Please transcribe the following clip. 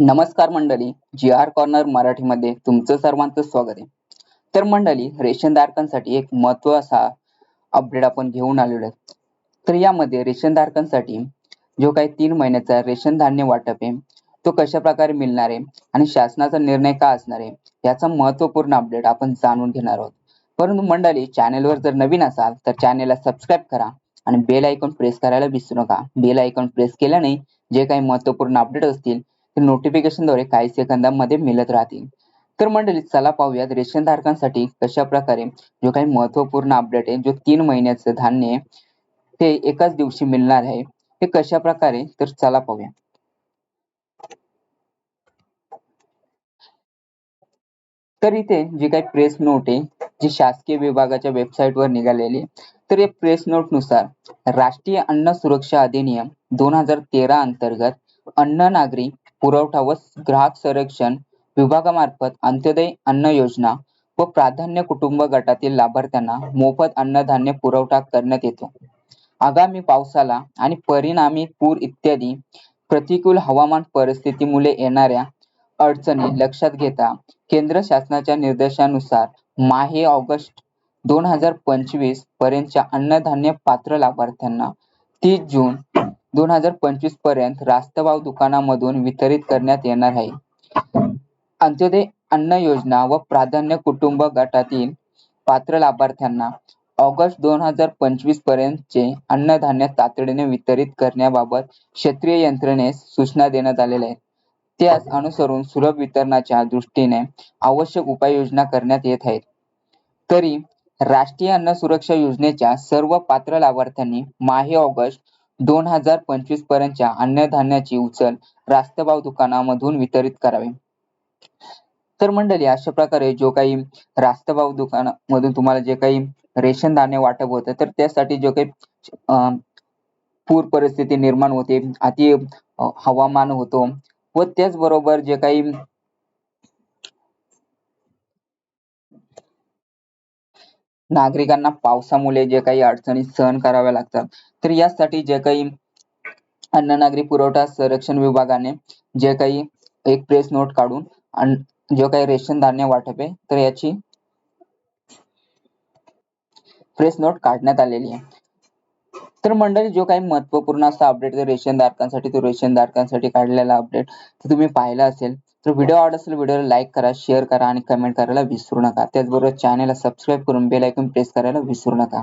नमस्कार मंडळी जी R corner मराठीमध्ये तुमचं सर्वांचं स्वागत आहे. तर मंडळी रेशन धारकांसाठी एक महत्त्वाचा अपडेट आपण घेऊन आलेलो आहे. तर यामध्ये रेशन धारकांसाठी जो काही तीन महिन्याचा रेशन धान्य वाटप आहे तो कशा प्रकारे मिळणार आहे आणि शासनाचा निर्णय का असणार आहे याचा महत्त्वपूर्ण अपडेट आपण जाणून घेणार आहोत. परंतु मंडळी चॅनेलवर जर नवीन असाल तर चॅनेलला सबस्क्राईब करा आणि बेल आयकॉन प्रेस करायला विसरू नका. बेल आयकॉन प्रेस केल्याने जे काही महत्त्वपूर्ण अपडेट असतील ते नोटिफिकेशनद्वारे काही सेकंदामध्ये मिळत राहतील. तर मंडळी चला पाहूयात रेशन धारकांसाठी कशा प्रकारे जो काही महत्त्वपूर्ण अपडेट आहे जो तीन महिन्याचं धान्य आहे ते एकाच दिवशी मिळणार आहे हे कशा प्रकारे? तर चला पाहूया तर इथे जी काही प्रेस नोट आहे जी शासकीय विभागाच्या वेबसाईट वर निघालेली तर या प्रेस नोटनुसार राष्ट्रीय अन्न सुरक्षा अधिनियम दोन हजार तेरा अंतर्गत अन्न नागरी पुरवठा व ग्राहक संरक्षण विभागामार्फत अंत्योदय अन्न योजना व प्राधान्य कुटुंब गटातील लाभार्थ्यांना मोफत अन्नधान्य पुरवठा करण्यात येतो. आगामी पावसाला आणि परिणामी पूर इत्यादी प्रतिकूल हवामान परिस्थितीमुळे येणाऱ्या अडचणी लक्षात घेता केंद्र शासनाच्या निर्देशानुसार माहे ऑगस्ट दोन हजार पंचवीस पर्यंतच्या अन्नधान्य पात्र लाभार्थ्यांना तीस जून दोन हजार पंचवीसपर्यंत रास्तभाव दुकानामधून वितरित करण्यात येणार आहे. अंत्योदय अन्न योजना व प्राधान्य कुटुंब गटातील पात्र लाभार्थ्यांना ऑगस्ट दोन हजार पंचवीस पर्यंतचे अन्नधान्य तातडीने वितरित करण्याबाबत क्षेत्रीय यंत्रणेस सूचना देण्यात आलेल्या आहेत. त्यास अनुसरून सुलभ वितरणाच्या दृष्टीने आवश्यक उपाययोजना करण्यात येत आहेत. तरी राष्ट्रीय अन्न सुरक्षा योजनेच्या सर्व पात्र लाभार्थ्यांनी माहे ऑगस्ट दोन हजार पंचवीस पर्यंतच्या अन्नधान्याची उचल रास्तभाव दुकानामधून वितरित करावे. तर मंडळी अशा प्रकारे जो काही रास्तभाव दुकानामधून तुम्हाला जे काही रेशन धान्य वाटप होतं तर त्यासाठी जो काही अं पूर परिस्थिती निर्माण होते अति हवामान होतो व त्याचबरोबर जे काही नागरिकांना पावसामुळे जे काही अडचणी सहन कराव्या लागतात तर यासाठी जे काही अन्न नागरी पुरवठा संरक्षण विभागाने जे काही एक प्रेस नोट काढून जो काही रेशन धान्य वाटप आहे तर याची प्रेस नोट काढण्यात आलेली आहे. तर मंडळी जो काही महत्त्वपूर्ण असा अपडेट रेशन धारकांसाठी तो रेशन धारकांसाठी काढलेला अपडेट तुम्ही पाहिला असेल तर व्हिडिओ आवडत असेल व्हिडिओला लाईक करा शेअर करा आणि कमेंट करायला विसरू नका. त्याचबरोबर चॅनेलला सबस्क्राईब करून बेल आयकॉन प्रेस करायला विसरू नका.